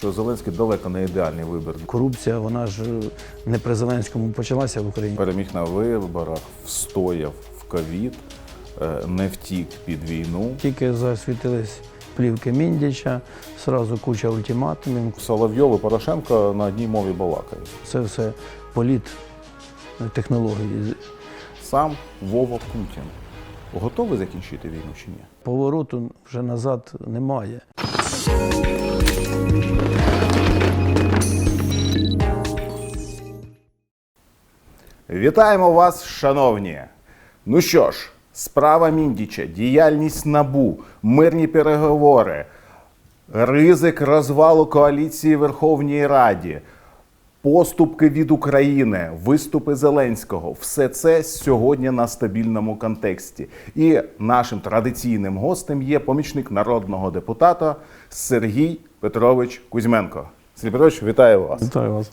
Що Зеленський далеко не ідеальний вибір. Корупція, вона ж не при Зеленському почалася в Україні. Переміг на виборах, встояв в ковід, е, не втік під війну. Тільки засвітились плівки Міндіча, сразу куча ультиматумів. Соловйов і Порошенко на одній мові балакають. Це все політ технології. Сам Вова Путін готовий закінчити війну чи ні? Повороту вже назад немає. Вітаємо вас, шановні! Ну що ж, справа Міндіча, діяльність НАБУ, мирні переговори, ризик розвалу коаліції Верховній Раді, поступки від України, виступи Зеленського все це сьогодні на стабільному контексті. І нашим традиційним гостем є помічник народного депутата Сергій Петрович Кузьменко. Сергій Петрович, вітаю вас. Вітаю вас.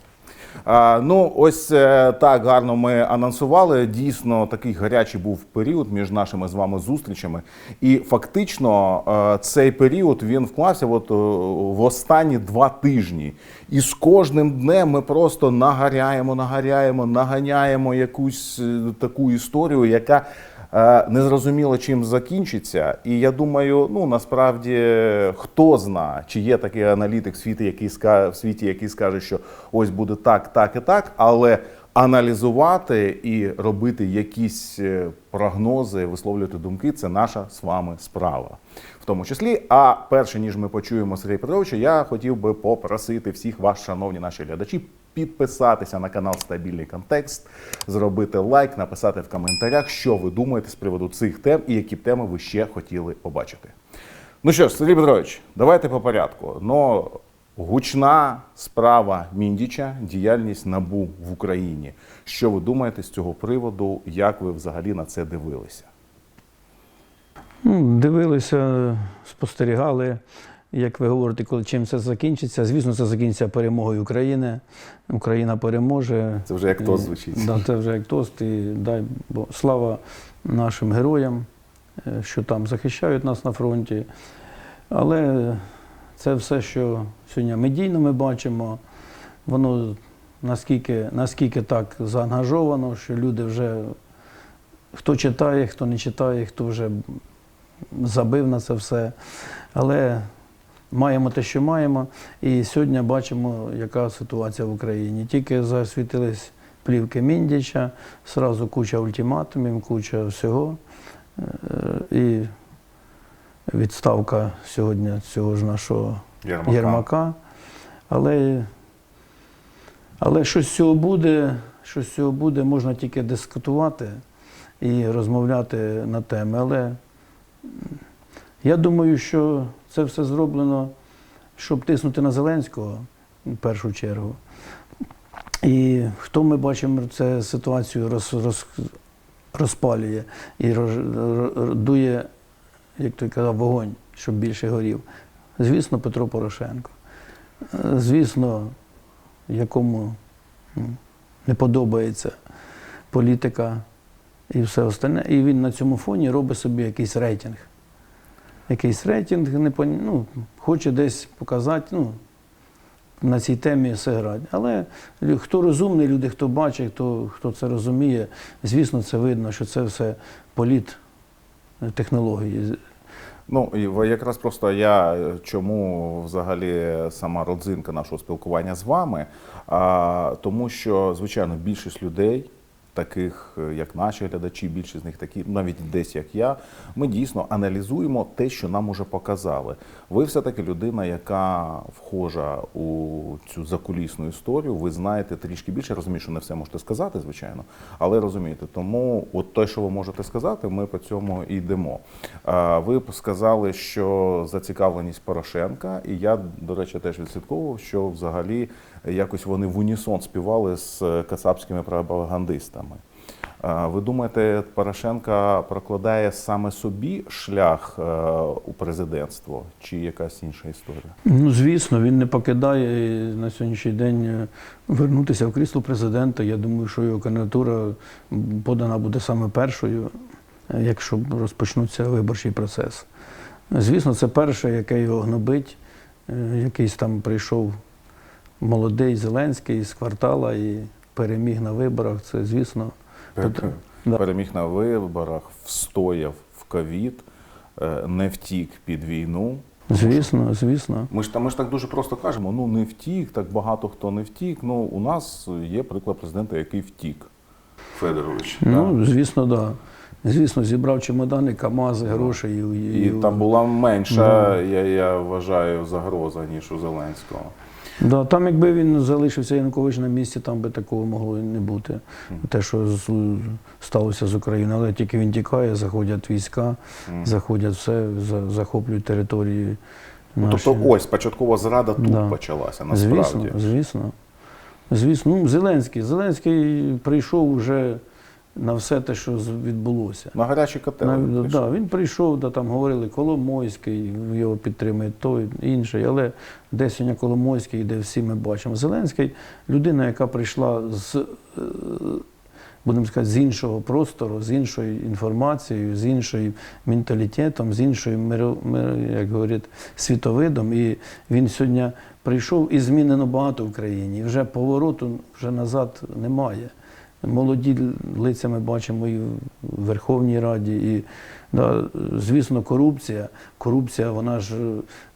Ну, ось е, так гарно ми анонсували. Дійсно, такий гарячий був період між нашими з вами зустрічами. І фактично е, цей період він вклався от, е, в останні два тижні. І з кожним днем ми просто нагаряємо, нагаряємо, наганяємо якусь таку історію, яка е, незрозуміло чим закінчиться. І я думаю, ну насправді хто знає, чи є такий аналітик в світі, який в світі, який скаже, що ось буде так, так і так, але аналізувати і робити якісь е, прогнози, висловлювати думки це наша з вами справа. В тому числі, а перше ніж ми почуємо Сергія Петровича, я хотів би попросити всіх вас, шановні наші глядачі, підписатися на канал Стабільний Контекст, зробити лайк, написати в коментарях, що ви думаєте з приводу цих тем і які теми ви ще хотіли побачити. Ну що ж, Сергій Петрович, давайте по порядку. Ну, гучна справа Міндіча, діяльність НАБУ в Україні. Що ви думаєте з цього приводу? Як ви взагалі на це дивилися? Ну, Дивилися, спостерігали, як ви говорите, коли чим це закінчиться. Звісно, це закінчиться перемогою України. Україна переможе. Це вже як то звучить. Да, це вже як тост. І дай Бог слава нашим героям, е, що там захищають нас на фронті. Але це все, що сьогодні медійно ми бачимо, воно наскільки, наскільки так заангажовано, що люди вже хто читає, хто не читає, хто вже забив на це все. Але маємо те, що маємо. І сьогодні бачимо, яка ситуація в Україні. Тільки засвітились плівки Міндіча, сразу куча ультиматумів, куча всього. Е, І відставка сьогодні цього ж нашого Єрмака. Єрмака. Але, але що з цього буде, що з цього буде, можна тільки дискутувати і розмовляти на теми. Але я думаю, що це все зроблено, щоб тиснути на Зеленського в першу чергу. І хто ми бачимо, це ситуацію роз, роз, розпалює і роз, дує, як той казав, вогонь, щоб більше горів. Звісно, Петро Порошенко. Звісно, якому не подобається політика і все остальне. І він на цьому фоні робить собі якийсь рейтинг. Якийсь рейтинг, не пон- ну, хоче десь показати, ну, на цій темі все грати. Але хто розумний, люди, хто бачить, хто, хто це розуміє, звісно, це видно, що це все політ е, технології. Ну і якраз просто я е, чому взагалі сама родзинка нашого спілкування з вами, а, тому що звичайно більшість людей. Таких, е, як наші глядачі, більшість з них такі, навіть десь як я, ми дійсно аналізуємо те, що нам уже показали. Ви все-таки людина, яка вхожа у цю закулісну історію. Ви знаєте трішки більше. Розумію, що не все можете сказати, звичайно, але розумієте, тому от те, що ви можете сказати, ми по цьому і йдемо. Ви сказали, що зацікавленість Порошенка, і я, до речі, теж відслідковував, що взагалі якось вони в унісон співали з кацапськими пропагандистами. Ви думаєте, Порошенка прокладає саме собі шлях е, у президентство, чи якась інша історія? Ну, звісно, він не покидає на сьогоднішній день е, вернутися в крісло президента. Я думаю, що його кандидатура подана буде саме першою, е, якщо розпочнуться виборчий процес. Звісно, це перше, яке його гнобить, е, якийсь там прийшов молодий Зеленський з квартала і переміг на виборах. Це, звісно, Да. Переміг на виборах, встояв в ковід, е, не втік під війну. звісно, звісно. Ми ж, та- ми ж так дуже просто кажемо: ну не втік, так багато хто не втік. Ну, у нас є приклад президента, який втік. Федорович. Ну, звісно, так. Да. Звісно, зібрав чемодани, КАМАЗи, гроші і, І там була менша, я, я вважаю, загроза, ніж у Зеленського. Да, там, якби він залишився Янукович на місці, там би такого могло і не бути. Те, що з- сталося з Україною. Але тільки він тікає, заходять війська, заходять все, за- захоплюють території. Ну, наші. тобто, ось початкова зрада тут Да. почалася, насправді. Звісно, звісно. Звісно, ну, Зеленський. Зеленський прийшов вже на все те, що відбулося. На. Навіть, він прийшов. да, він прийшов, да, там говорили Коломойський, його підтримує той, інший, але де сьогодні Коломойський, де всі ми бачимо. Зеленський людина, яка прийшла з, е, будемо сказати, з іншого простору, з іншою інформацією, з іншим менталітетом, з миро- як говорять, світовидом. І він сьогодні прийшов і змінено багато в країні. І вже повороту вже назад немає. Молоді лиця ми бачимо і в Верховній Раді. І, да, звісно, корупція. Корупція, вона ж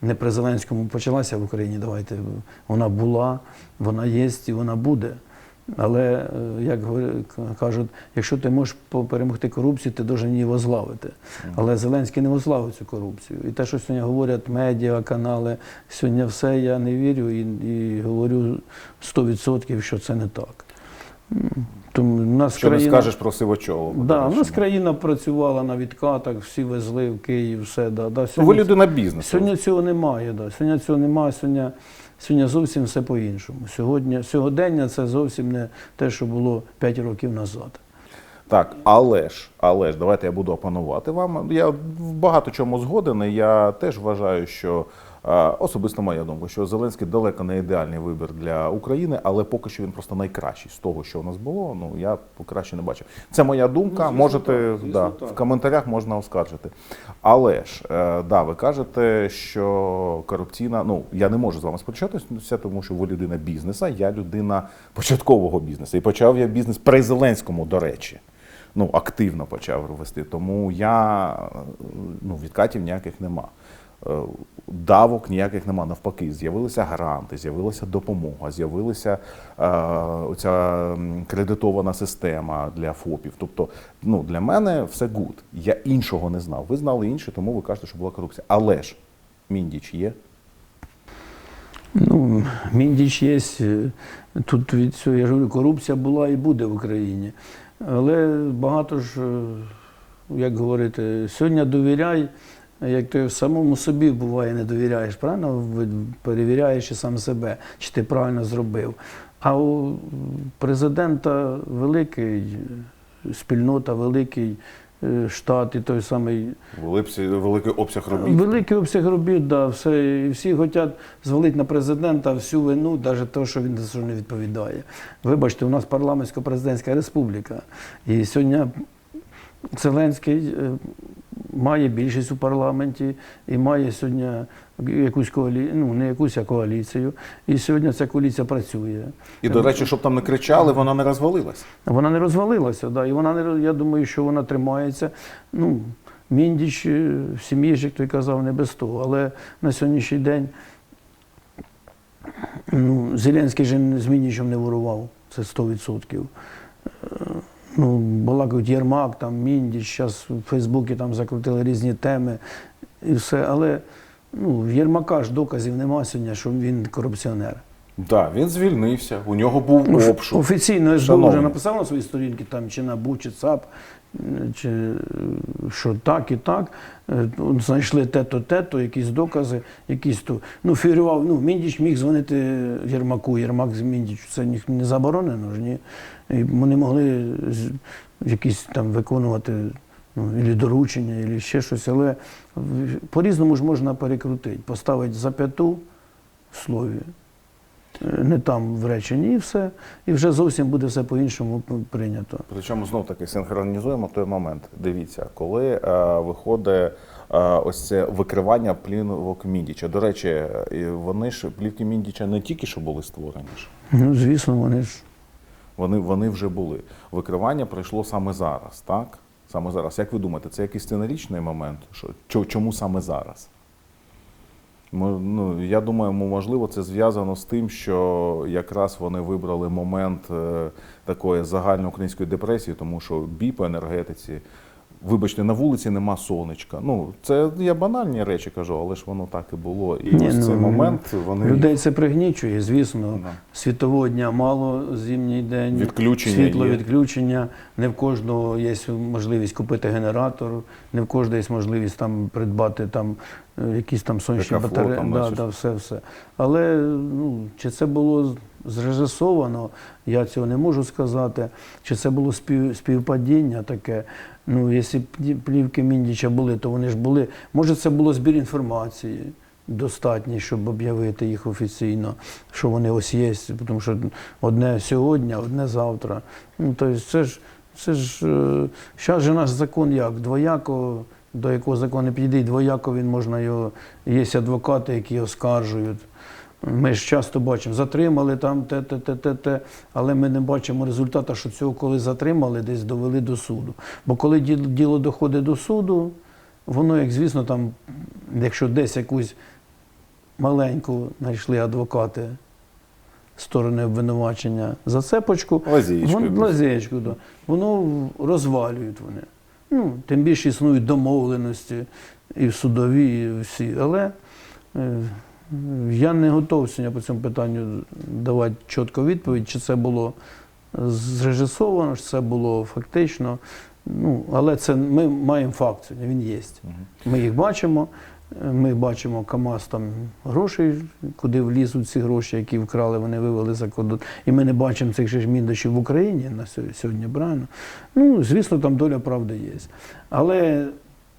не при Зеленському почалася в Україні. Давайте вона була, вона є і вона буде. Але, е, як кажуть, якщо ти можеш перемогти корупцію, ти должен її возглавити. Але Зеленський не возглавив цю корупцію. І те, що сьогодні говорять медіа, канали, сьогодні все я не вірю і, і говорю 100%, що це не так. Тому нас Що не скажеш про сивочолого? Да, речі. нас країна працювала на відкатах, всі везли в Київ, все. Да, да. Ну, Сьогодні, ви людина бізнесу. сьогодні цього немає. Да. Сьогодні цього немає. Сьогодні, сьогодні зовсім все по-іншому. Сьогодні, сьогодення це зовсім не те, що було 5 років назад. Так, але ж, але ж, давайте я буду опанувати вам. Я в багато чому згоден. Я теж вважаю, що особисто моя думка, що Зеленський далеко не ідеальний вибір для України, але поки що він просто найкращий з того, що у нас було. Ну я краще не бачив. Це моя думка. звісно, Можете так, звісно, да, так. в коментарях можна оскаржити. Але ж, е, да, ви кажете, що корупційна. Ну я не можу з вами сперечатися, тому що ви людина бізнеса, я людина початкового бізнесу. І почав я бізнес при Зеленському, до речі ну, активно почав вести. Тому я е, ну, відкатів ніяких нема. Е, Давок ніяких нема. Навпаки, з'явилися гранти, з'явилася допомога, з'явилася е, оця кредитована система для ФОПів. Тобто, ну, для мене все гуд. Я іншого не знав. Ви знали інше, тому ви кажете, що була корупція. Але ж Міндіч є. Ну, Міндіч є. е, Тут від цього, я ж говорю, корупція була і буде в Україні. Але багато ж, як говорити, сьогодні довіряй, як ти самому собі буває не довіряєш, правильно? Перевіряєш і сам себе, чи ти правильно зробив. А у президента великий, спільнота, великий е, штат і той самий Великий, великий обсяг робіт. Великий обсяг робіт, да, все, і всі хочуть звалити на президента всю вину, навіть те, що він за що не відповідає. Вибачте, у нас парламентсько-президентська республіка. І сьогодні Зеленський е, має більшість у парламенті і має сьогодні якусь коаліцію, ну не якусь а коаліцію. І сьогодні ця коаліція працює. І, до речі, щоб там не кричали, вона не розвалилась. Вона не розвалилася, да, і вона не я думаю, що вона тримається. Ну, Міндіч е, в сім'ї, як той казав, не без того. Але на сьогоднішній день ну, Зеленський же з Міндічем не ворував, це 100%. Ну, балакають Єрмак, там, Міндіч, зараз в Фейсбуці там закрутили різні теми і все. Але ну, в Єрмака ж доказів немає сьогодні, що він корупціонер. Так, він звільнився, у нього був Ну, обшук. Офіційно СБУ вже написав на своїй сторінці, там, чи НАБУ, чи ЦАП, чи, е, що так і так. Е, ну, Знайшли те-то, те-то, якісь докази, якісь то. Ну, фігурував, ну, Міндіч міг дзвонити Єрмаку, Єрмак з Міндічу, це не заборонено ж, ні. І вони могли якісь там виконувати ну, ілі доручення, ілі ще щось, але по-різному ж можна перекрутити, поставити зап'яту в слові. Не там в реченні, і все. І вже зовсім буде все по-іншому прийнято. Причому знов таки синхронізуємо той момент. Дивіться, коли е, виходить е, ось це викривання плівок Міндіча. До речі, вони ж плівки Міндіча не тільки що були створені ж. Ну, звісно, вони ж. Вони, вони вже були. Викривання пройшло саме зараз, так? Саме зараз. Як ви думаєте, це якийсь сценарічний момент? Що, чому саме зараз? Ну, я думаю, можливо, це зв'язано з тим, що якраз вони вибрали момент е, такої загальноукраїнської депресії, тому що бій по енергетиці. Вибачте, на вулиці нема сонечка. Ну, це я банальні речі кажу, але ж воно так і було. І Ні, ось ну, цей момент вони Людей це пригнічує, звісно. Да. Світового дня мало зимній день. Відключення Світло є. відключення. Не в кожного є можливість купити генератор, не в кожного є можливість там придбати там е, якісь там сонячні батареї. там, Да, да, все, все. Але ну, чи це було зрежисовано, я цього не можу сказати. Чи це було спів, співпадіння таке? Ну, якщо плівки Міндіча були, то вони ж були. Може, це було збір інформації достатній, щоб об'явити їх офіційно, що вони ось є, тому що одне сьогодні, одне завтра. Ну, тобто це ж, це ж, зараз же наш закон як? Двояко, до якого закон не підійде, двояко він можна його, є адвокати, які оскаржують. Ми ж часто бачимо, затримали там те, те, те, те, те, але ми не бачимо результату, що цього, коли затримали, десь довели до суду. Бо коли діло, доходить до суду, воно, як звісно, там, якщо десь якусь маленьку знайшли адвокати сторони обвинувачення зацепочку, Лазєчкою. вон- лазєчку, да. воно розвалюють вони. Ну, тим більше існують домовленості і в судові, і всі. Але е, я не готовий сьогодні по цьому питанню давати чітку відповідь, чи це було зрежисовано, чи це було фактично. Ну, але це ми маємо факт сьогодні, він є. Ми їх бачимо. Ми бачимо КАМАЗ там грошей, куди влізуть ці гроші, які вкрали, вони вивели за кордон. І ми не бачимо цих же ж міндочів в Україні на сьогодні, правильно? Ну, звісно, там доля правди є. Але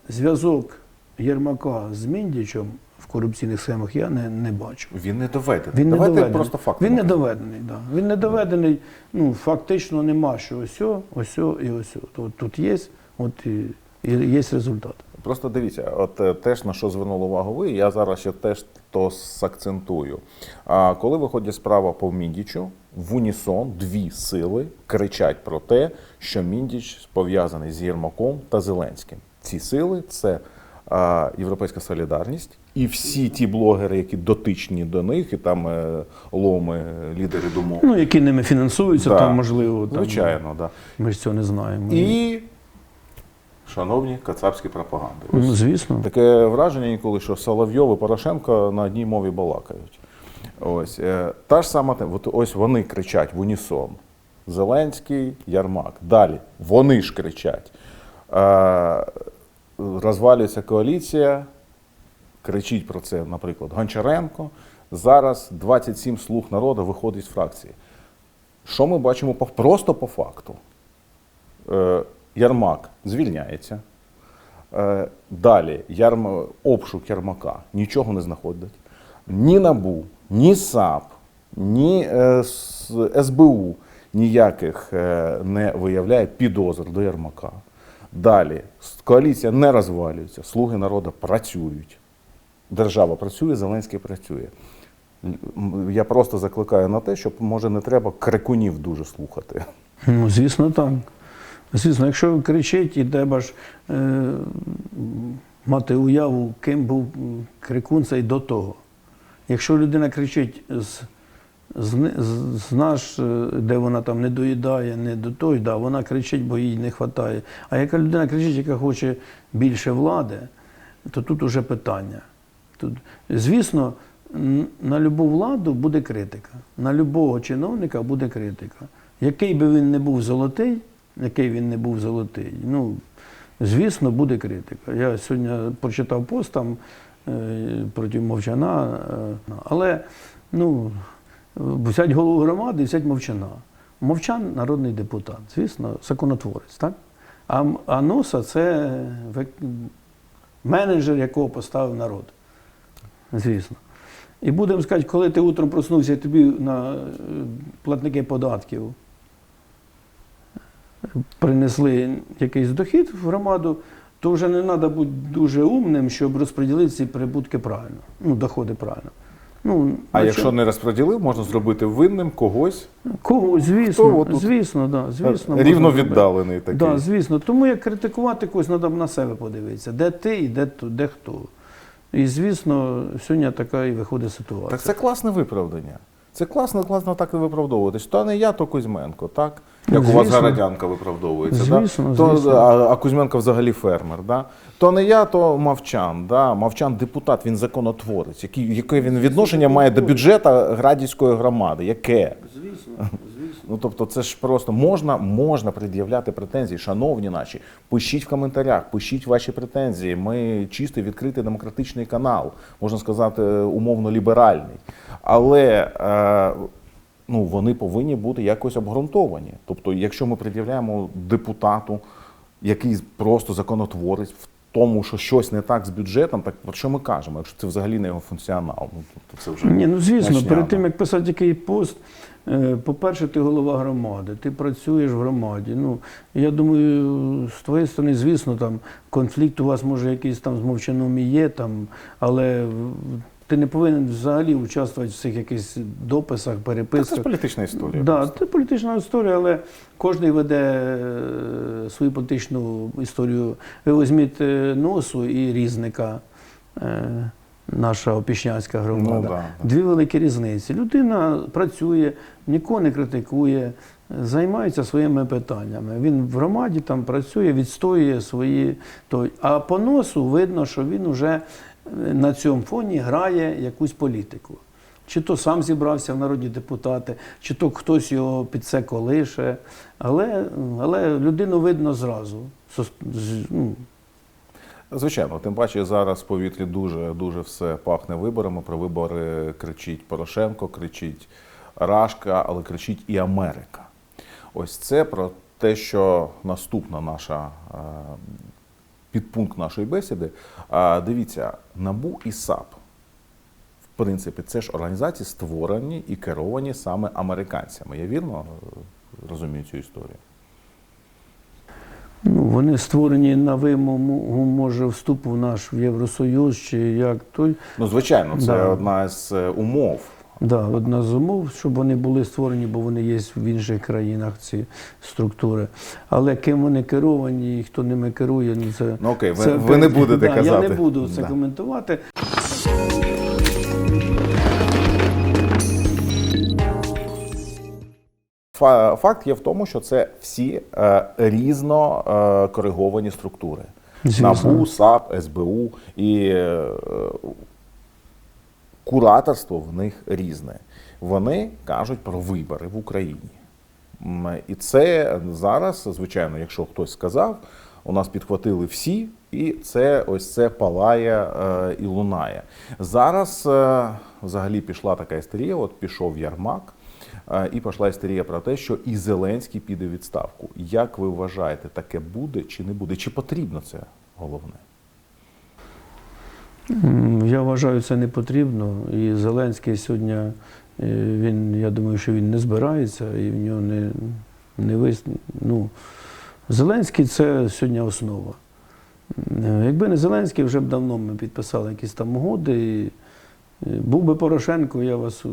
зв'язок Єрмака з Міндічем в корупційних схемах я не, не бачу. Він не доведений. Він Давайте не доведений. просто факти. Він не доведений, да. Він не доведений. Ну, фактично нема, що ось, ось і ось. Тут, тут є, от і, і є результат. Просто дивіться, от е, теж на що звернули увагу ви, я зараз ще теж то сакцентую. А коли виходить справа по Міндічу, в унісон дві сили кричать про те, що Міндіч пов'язаний з Єрмаком та Зеленським. Ці сили це Європейська солідарність і всі ті блогери, які дотичні до них, і там е, ломи, лідери думок. Ну, які ними фінансуються, Да. там можливо. Там, Звичайно, да. Ми ж цього не знаємо. І шановні кацапські пропаганди. Ну, звісно. Таке враження інколи, що Соловйов і Порошенко на одній мові балакають. Ось е, та ж сама тема. От ось вони кричать в унісон. Зеленський, Ярмак. Далі вони ж кричать. Розвалюється коаліція. Кричить про це, наприклад, Гончаренко. Зараз 27 слуг народу виходить з фракції. Що ми бачимо просто по факту? Е, Ярмак звільняється. Е, Далі Ярм... обшук Ярмака нічого не знаходить. Ні НАБУ, ні САП, ні е, СБУ ніяких не виявляє підозр до Ярмака. Далі коаліція не розвалюється, слуги народу працюють. Держава працює, Зеленський працює. Я просто закликаю на те, щоб може не треба крикунів дуже слухати. Ну, звісно, так. Звісно, якщо кричить, і треба ж е, мати уяву, ким був крикун цей до того. Якщо людина кричить з, з, ни- з, з наш, е, де вона там не доїдає, не до той, да, вона кричить, бо їй не вистачає. А яка людина кричить, яка хоче більше влади, то тут уже питання. Тут, звісно, на любу владу буде критика, на любого чиновника буде критика. Який би він не був золотий, який він не був золотий, ну, звісно, буде критика. Я сьогодні прочитав пост там е, проти мовчана, е, але ну, взять голову громади і взять мовчана. Мовчан народний депутат, звісно, законотворець, так? А, а носа це менеджер, якого поставив народ. Звісно. І будемо сказати, коли ти утром проснувся тобі на е, платники податків принесли якийсь дохід в громаду, то вже не треба бути дуже умним, щоб розподілити ці прибутки правильно, ну, доходи правильно. Ну, А якщо не розподілив, можна зробити винним когось Кого, звісно, Хто звісно, да, звісно. рівно зробити. віддалений такий. Да, звісно. Тому як критикувати когось, треба на себе подивитися, де ти і де, ту- де хто. І звісно, сьогодні така і виходить ситуація. Так це класне виправдання. Це класно, класно так і виправдовуватись. То не я, то Кузьменко, так? Як у вас Звісно. Городянка виправдовується. Звісно, да? То, звісно. А, а Кузьменко взагалі фермер. Да? То не я, то мовчан. Да? Мовчан депутат, він законотворець. Який, яке він відношення має до бюджету Градівської громади? Яке? Звісно, звісно. Ну тобто, це ж просто можна, можна пред'являти претензії, шановні наші. Пишіть в коментарях, пишіть ваші претензії. Ми чистий, відкритий демократичний канал, можна сказати, умовно ліберальний. Але е, ну, вони повинні бути якось обґрунтовані. Тобто, якщо ми пред'являємо депутату, який просто законотворець в тому, що щось не так з бюджетом, так про що ми кажемо? Якщо це взагалі не його функціонал, ну тобто це вже Ні, ну звісно, начняно. перед тим як писати який пост, е, по-перше, ти голова громади, ти працюєш в громаді. Ну я думаю, з твоєї сторони, звісно, там конфлікт у вас може якийсь там з мовчаном і є, там, але ти не повинен взагалі участвувати в цих якихось дописах, Так, це ж політична історія. Да, це політична історія, але кожен веде е, свою політичну історію. Ви візьміть е, носу і різника, е, наша опішнянська громада. Ну, да, да. Дві великі різниці. Людина працює, нікого не критикує, займається своїми питаннями. Він в громаді там працює, відстоює свої. А по носу видно, що він вже на цьому фоні грає якусь політику. Чи то сам зібрався в народні депутати, чи то хтось його під це колише. Але, але людину видно зразу. Ну, Звичайно, тим паче зараз в повітрі дуже дуже все пахне виборами. Про вибори кричить Порошенко, кричить Рашка, але кричить і Америка. Ось це про те, що наступна наша е, підпункт нашої бесіди. А, Дивіться, НАБУ і САП. В принципі, це ж організації створені і керовані саме американцями. Я вірно е, розумію цю історію? Ну, вони створені на вимогу, може, вступу в наш в Євросоюз, чи як той. Ну, звичайно, це Да. одна з е, умов. Да, одна з умов, щоб вони були створені, бо вони є в інших країнах, ці структури. Але ким вони керовані і хто ними керує, ну це. Ну окей, ви, це ви не будете да, казати. Я не буду це Да. коментувати. Фа- Факт є в тому, що це всі е, різно е, кориговані структури. Звісно. НАБУ, САП, СБУ і е, кураторство в них різне. Вони кажуть про вибори в Україні. І це зараз, звичайно, якщо хтось сказав, у нас підхватили всі, і це ось це палає е, і лунає. Зараз е, взагалі пішла така істерія, от пішов Ярмак. е, І пішла істерія про те, що і Зеленський піде в відставку. Як ви вважаєте, таке буде чи не буде? Чи потрібно це головне? Я вважаю, це не потрібно. І Зеленський сьогодні, е, він, я думаю, що він не збирається і в нього не, не вис... ну, Зеленський це сьогодні основа. Е, Якби не Зеленський, вже б давно ми підписали якісь там угоди. І е, був би Порошенко, я вас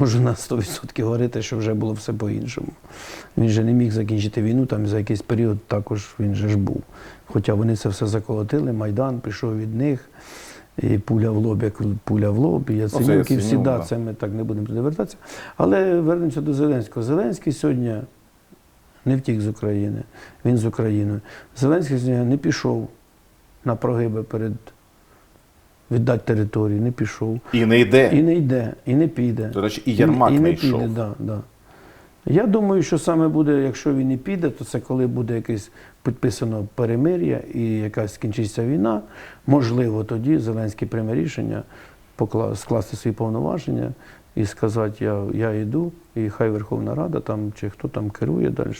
можу на 100% говорити, що вже було все по-іншому. Він же не міг закінчити війну, там за якийсь період також він же ж був. Хоча вони це все заколотили, Майдан пішов від них, і пуля в лоб, як пуля в лоб, і Яценюк, і всі, да, це ми так не будемо туди вертатися. Але вернемося до Зеленського. Зеленський сьогодні не втік з України, він з Україною. Зеленський сьогодні не пішов на прогиби перед віддати території, не пішов. І не йде. І не йде, і не піде. До речі, і Ярмак і, не, не йшов. піде, да, да. Я думаю, що саме буде, якщо він не піде, то це коли буде якесь підписано перемир'я і якась скінчиться війна. Можливо, тоді Зеленський прийме рішення покла- скласти свої повноваження і сказати, я, я йду, і хай Верховна Рада там чи хто там керує далі.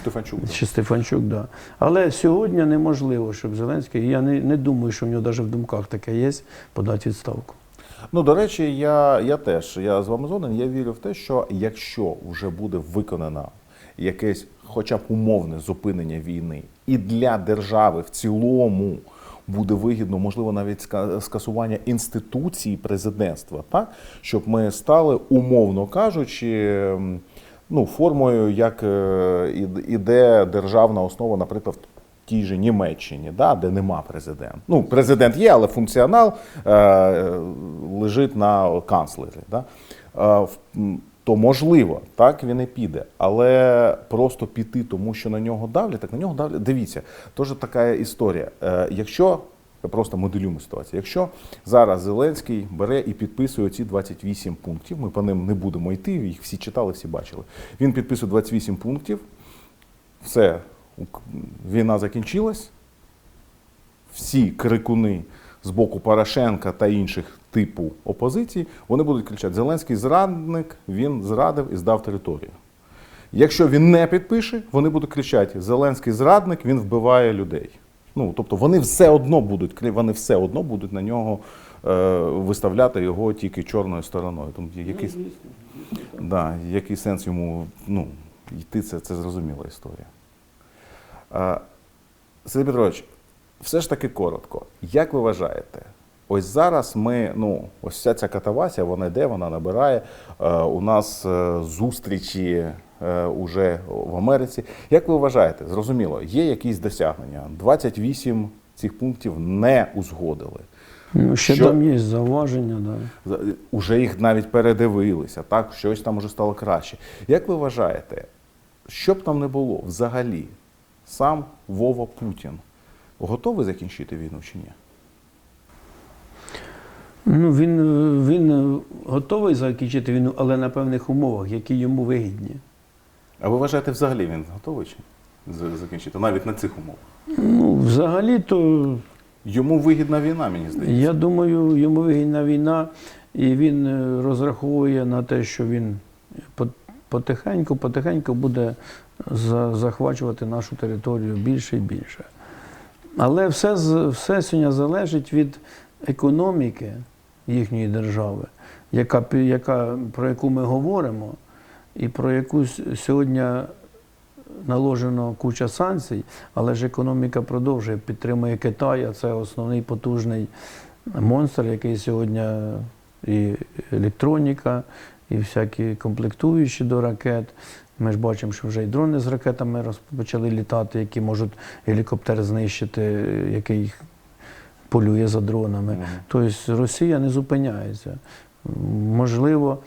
Стефанчук. Чи Стефанчук, да. Але сьогодні неможливо, щоб Зеленський, я не, не думаю, що в нього навіть в думках таке є, подати відставку. Ну, до речі, я, я теж я з вами згоден. Я вірю в те, що якщо вже буде виконано якесь, хоча б умовне зупинення війни, і для держави в цілому буде вигідно, можливо, навіть скасування інституції президентства, так щоб ми стали, умовно кажучи, ну, формою, як е, іде державна основа, наприклад, в тій же Німеччині, да, де нема президента. Ну, президент є, але функціонал е, лежить на канцлері. Да? Е, то можливо, так він і піде, але просто піти, тому що на нього давлять, так на нього давлять. Дивіться, теж така історія. Е, якщо просто моделюємо ситуацію. Якщо зараз Зеленський бере і підписує ці 28 пунктів, ми по ним не будемо йти, їх всі читали, всі бачили. Він підписує 28 пунктів, все, війна закінчилась, всі крикуни з боку Порошенка та інших типу опозиції, вони будуть кричати: Зеленський зрадник, він зрадив і здав територію. Якщо він не підпише, вони будуть кричати: Зеленський зрадник, він вбиває людей. Ну, тобто вони все одно будуть вони все одно будуть на нього е, виставляти його тільки чорною стороною. Тому який, да, який сенс йому ну, йти, це, це зрозуміла історія. Е, Сергій Петрович, все ж таки коротко. Як ви вважаєте? Ось зараз ми, ну, ось вся ця катавасія, вона йде, вона набирає. Е, у нас е, зустрічі е, уже в Америці. Як ви вважаєте, зрозуміло, є якісь досягнення? 28 цих пунктів не узгодили. Ну, ще Що- там є зауваження, да. Уже їх навіть передивилися, так, щось там уже стало краще. Як ви вважаєте, що б там не було взагалі, сам Вова Путін готовий закінчити війну чи ні? Ну, він, він готовий закінчити війну, але на певних умовах, які йому вигідні. А ви вважаєте, взагалі він готовий чи закінчити, навіть на цих умовах? Ну, взагалі-то, Йому вигідна війна, мені здається. я думаю, йому вигідна війна, і він е, розраховує на те, що він потихеньку, потихеньку буде захвачувати нашу територію більше і більше. Але все, все сьогодні залежить від економіки їхньої держави, яка, яка, про яку ми говоримо, і про яку сьогодні наложено куча санкцій, але ж економіка продовжує, підтримує Китай, а це основний потужний монстр, який сьогодні і електроніка, і всякі комплектуючі до ракет. Ми ж бачимо, що вже і дрони з ракетами роз- почали літати, які можуть гелікоптер знищити, який полює за дронами. Тобто Росія не зупиняється. Можливо,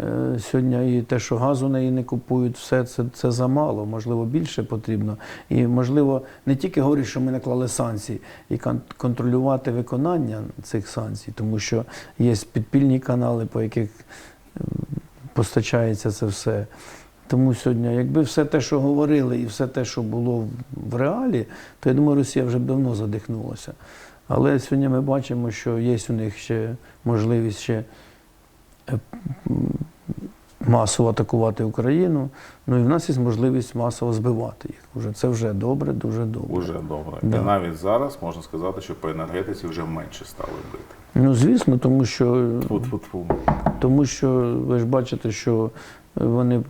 е, сьогодні і те, що газу неї не купують, все це, це замало, можливо, більше потрібно. І можливо, не тільки говорити, що ми наклали санкції, і контролювати виконання цих санкцій, тому що є підпільні канали, по яких постачається це все. Тому сьогодні, якби все те, що говорили, і все те, що було в- в реалі, то я думаю, Росія вже б давно задихнулася. Але сьогодні ми бачимо, що є у них ще можливість ще е, масово атакувати Україну. Ну і в нас є можливість масово збивати їх. Уже це вже добре, дуже добре. Уже добре. Да. І навіть зараз можна сказати, що по енергетиці вже менше стали бити. Ну звісно, тому що Тьфу-тьфу-тьфу. Тому що ви ж бачите, що вони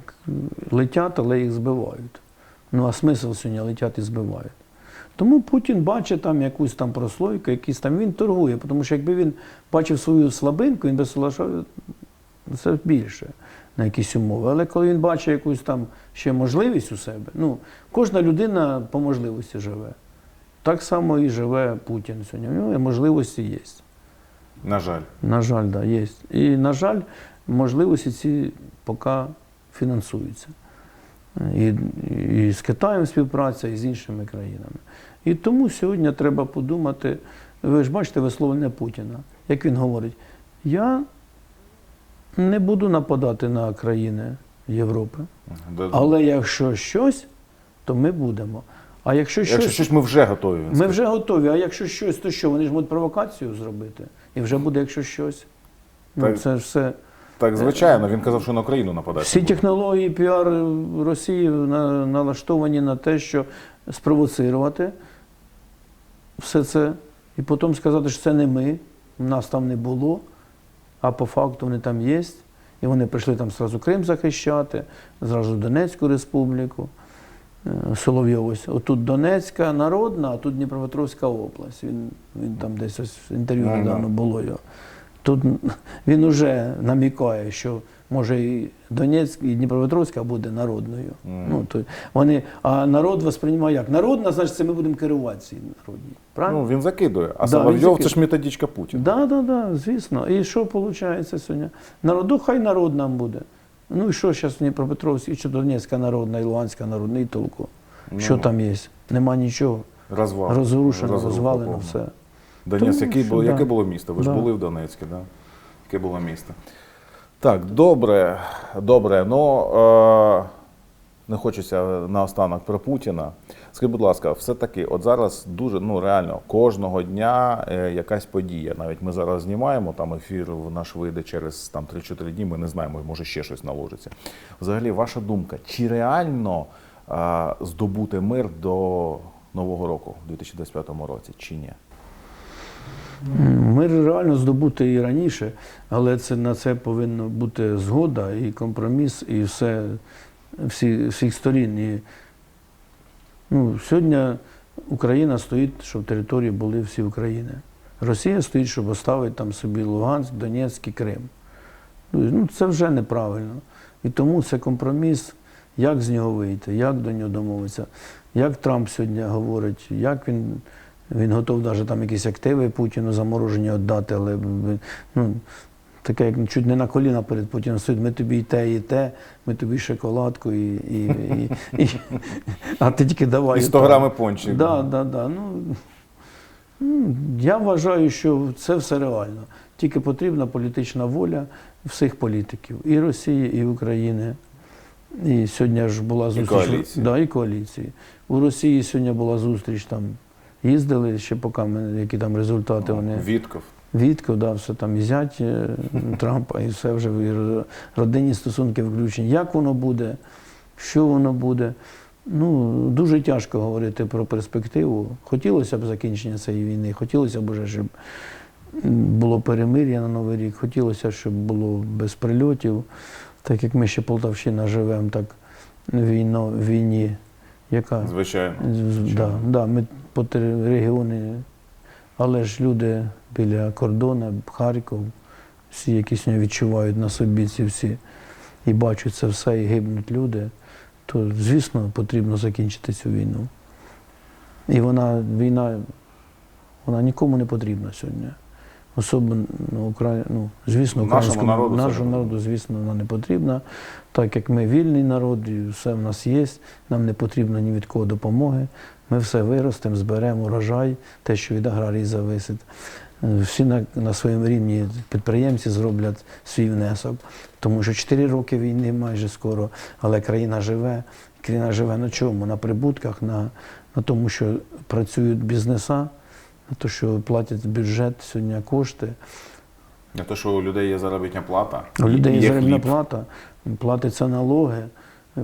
летять, але їх збивають. Ну а смисл сьогодні летять і збивають. Тому Путін бачить там якусь там прослойку, якийсь там він торгує, тому що якби він бачив свою слабинку, він би соглашав це більше на якісь умови. Але коли він бачить якусь там ще можливість у себе, ну кожна людина по можливості живе. Так само і живе Путін сьогодні. У нього можливості є. На жаль. На жаль, да, є. І, на жаль, можливості ці поки фінансуються. І, і з Китаєм співпраця, і з іншими країнами. І тому сьогодні треба подумати, ви ж бачите висловлення Путіна, як він говорить, я не буду нападати на країни Європи, але якщо щось, то ми будемо. А якщо щось, Якщо щось ми вже готові. ми вже готові, а якщо щось, то що? Вони ж можуть провокацію зробити. І вже буде, якщо щось. Ну, це ж все. Так, звичайно, він казав, що на Україну нападати. Всі технології піар Росії налаштовані на те, що спровоцирувати все це, і потім сказати, що це не ми, нас там не було. а по факту вони там є. І вони прийшли там зразу Крим захищати, зразу Донецьку республіку. Е, Отут Донецька народна, а тут Дніпропетровська область. Він, він там десь ось інтерв'ю недавно було його. Тут він уже намікає, що може і Донецьк, і Дніпропетровська буде народною. Ну, то вони, а народ восприймає як? Народна, значить, це ми будемо керувати цій народній. Правильно? Ну, він закидує. А Да, Соловйов це ж методичка Путіна. Да, да, да, звісно. І що виходить сьогодні? Народу хай народ нам буде. Ну і що зараз в Дніпропетровській, чи Донецька народна, і Луганська народна, і толку? Що Ну. там є? Нема нічого. Розвал. Розрушено, розвалено все. Донець, який що, було, да. яке було місто? Ви ж були в Донецьку, да? Яке було місто? Так, добре, добре. Ну е, не хочеться наостанок про Путіна. Скажіть, будь ласка, все-таки, от зараз дуже ну реально кожного дня е, якась подія. Навіть ми зараз знімаємо там ефір наш вийде через там 3-4 дні. Ми не знаємо, може ще щось наложиться. Взагалі, ваша думка, чи реально е, здобути мир до Нового року, у 2025 році, чи ні? Мир реально здобути і раніше, але це на це повинна бути згода і компроміс, і все всі, всіх сторін. І, ну, сьогодні Україна стоїть, щоб території були всі України. Росія стоїть, щоб оставити там собі Луганськ, Донецьк і Крим. Ну, це вже неправильно. І тому це компроміс, як з нього вийти, як до нього домовитися, як Трамп сьогодні говорить, як він, він готов навіть там якісь активи Путіну заморожені віддати, але ну, таке, як чуть не на коліна перед Путіним стоїть, ми тобі і те, і те, ми тобі шоколадку, і, і, і, і, а ти тільки давай. І 100 так. грами пончик. Да, да, да. Ну, я вважаю, що це все реально. Тільки потрібна політична воля всіх політиків і Росії, і України. І сьогодні ж була зустріч. коаліції. Да, і коаліції. У Росії сьогодні була зустріч там. Їздили ще поки ми, які там результати вони. Вітков. Вітков, да, все там і зять е, Трампа, і все вже і родинні стосунки включені. Як воно буде, що воно буде. Ну, дуже тяжко говорити про перспективу. Хотілося б закінчення цієї війни, хотілося б уже, щоб було перемир'я на Новий рік, хотілося, щоб було без прильотів. Так як ми ще Полтавщина живемо, так війно, війні, яка Звичайно. з- Да, да, ми по три регіони, але ж люди біля кордону, Харків, всі, які сьогодні відчувають на собі ці всі і бачать це все, і гибнуть люди, то, звісно, потрібно закінчити цю війну. І вона, війна, вона нікому не потрібна сьогодні. Особливо ну, Украї... ну, звісно, Нашому українському народу нашому народу, звісно, вона не потрібна, так як ми вільний народ, і все в нас є, нам не потрібно ні від кого допомоги. Ми все виростемо, зберемо урожай, те, що від аграрії зависить. Е, Всі на, на своєму рівні підприємці зроблять свій внесок, тому що 4 роки війни майже скоро, але країна живе. Країна живе на чому? На прибутках, на, на тому, що працюють бізнеса, на те, що платять бюджет сьогодні кошти. Не те, що у людей є заробітна плата. У людей є заробітна плата, платяться налоги,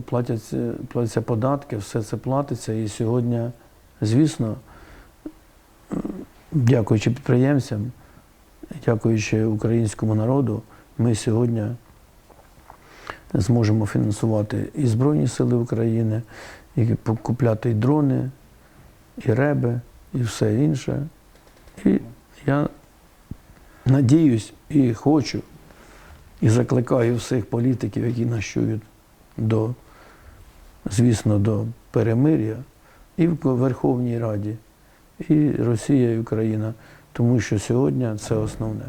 платяться, платяться податки, все це платиться. І сьогодні, звісно, дякуючи підприємцям, дякуючи українському народу, ми сьогодні зможемо фінансувати і Збройні Сили України, і купляти і дрони, і реби, і все інше. І я надіюсь і хочу, і закликаю всіх політиків, які нас чують до, звісно, до перемир'я і в Верховній Раді, і Росія, і Україна, тому що сьогодні це основне.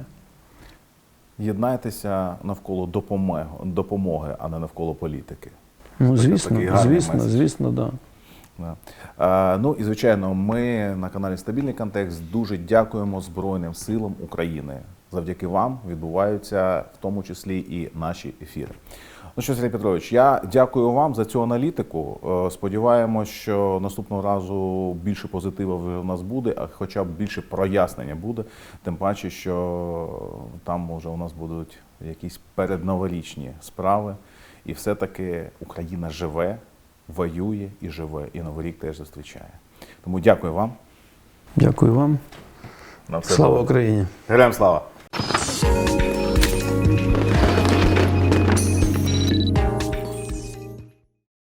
Єднайтеся навколо допомоги, допомоги, а не навколо політики. Ну, звісно, звісно, звісно, так. Да. Да. Ну і звичайно, ми на каналі Стабільний контекст дуже дякуємо Збройним силам України. Завдяки вам відбуваються в тому числі і наші ефіри. Ну що, Сергій Петрович, я дякую вам за цю аналітику. Е, Сподіваємось, що наступного разу більше позитиву вже у нас буде, а хоча б більше прояснення буде. Тим паче, що там може у нас будуть якісь передноворічні справи, і все-таки Україна живе, воює і живе, і Новий рік теж зустрічає. Тому дякую вам. Дякую вам. На все Слава добре. Україні! Героям слава!